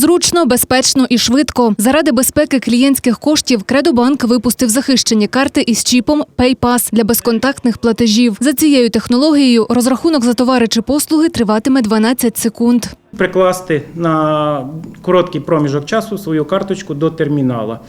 Зручно, безпечно і швидко. Заради безпеки клієнтських коштів Кредобанк випустив захищені карти із чіпом PayPass для безконтактних платежів. За цією технологією розрахунок за товари чи послуги триватиме 12 секунд. прикласти на короткий проміжок часу свою карточку до термінала.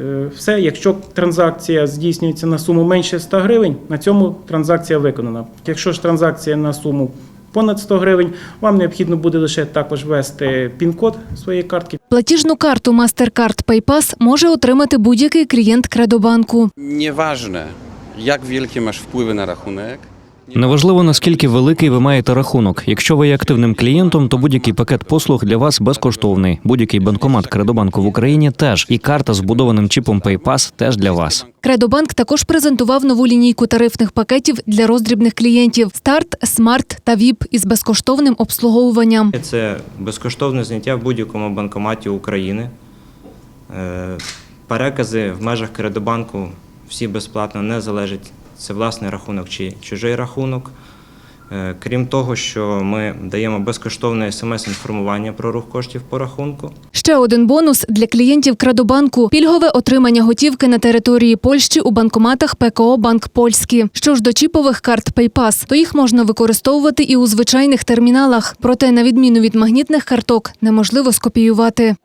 Е, Все, якщо транзакція здійснюється на суму менше 100 гривень, на цьому транзакція виконана. Якщо ж транзакція на суму понад 100 гривень, вам необхідно буде лише також ввести пін-код своєї картки. Платіжну карту MasterCard PayPass може отримати будь-який клієнт Кредобанку. Nieważne, як великі маєш впливи на rachunek. Неважливо наскільки великий ви маєте рахунок. Якщо ви є активним клієнтом, то будь-який пакет послуг для вас безкоштовний. Будь-який банкомат Кредобанку в Україні теж і карта з вбудованим чіпом PayPass теж для вас. Кредобанк також презентував нову лінійку тарифних пакетів для роздрібних клієнтів старт, смарт та ВІП із безкоштовним обслуговуванням. Це безкоштовне зняття в будь-якому банкоматі України. Е, Перекази в межах Кредобанку всі безплатно не залежить це власний рахунок чи чужий рахунок. Е, Крім того, що ми даємо безкоштовне смс-інформування про рух коштів по рахунку. Ще один бонус для клієнтів Кредобанку – пільгове отримання готівки на території Польщі у банкоматах ПКО Банк Польський. Що ж до чіпових карт PayPass, то їх можна використовувати і у звичайних терміналах. Проте, на відміну від магнітних карток, неможливо скопіювати.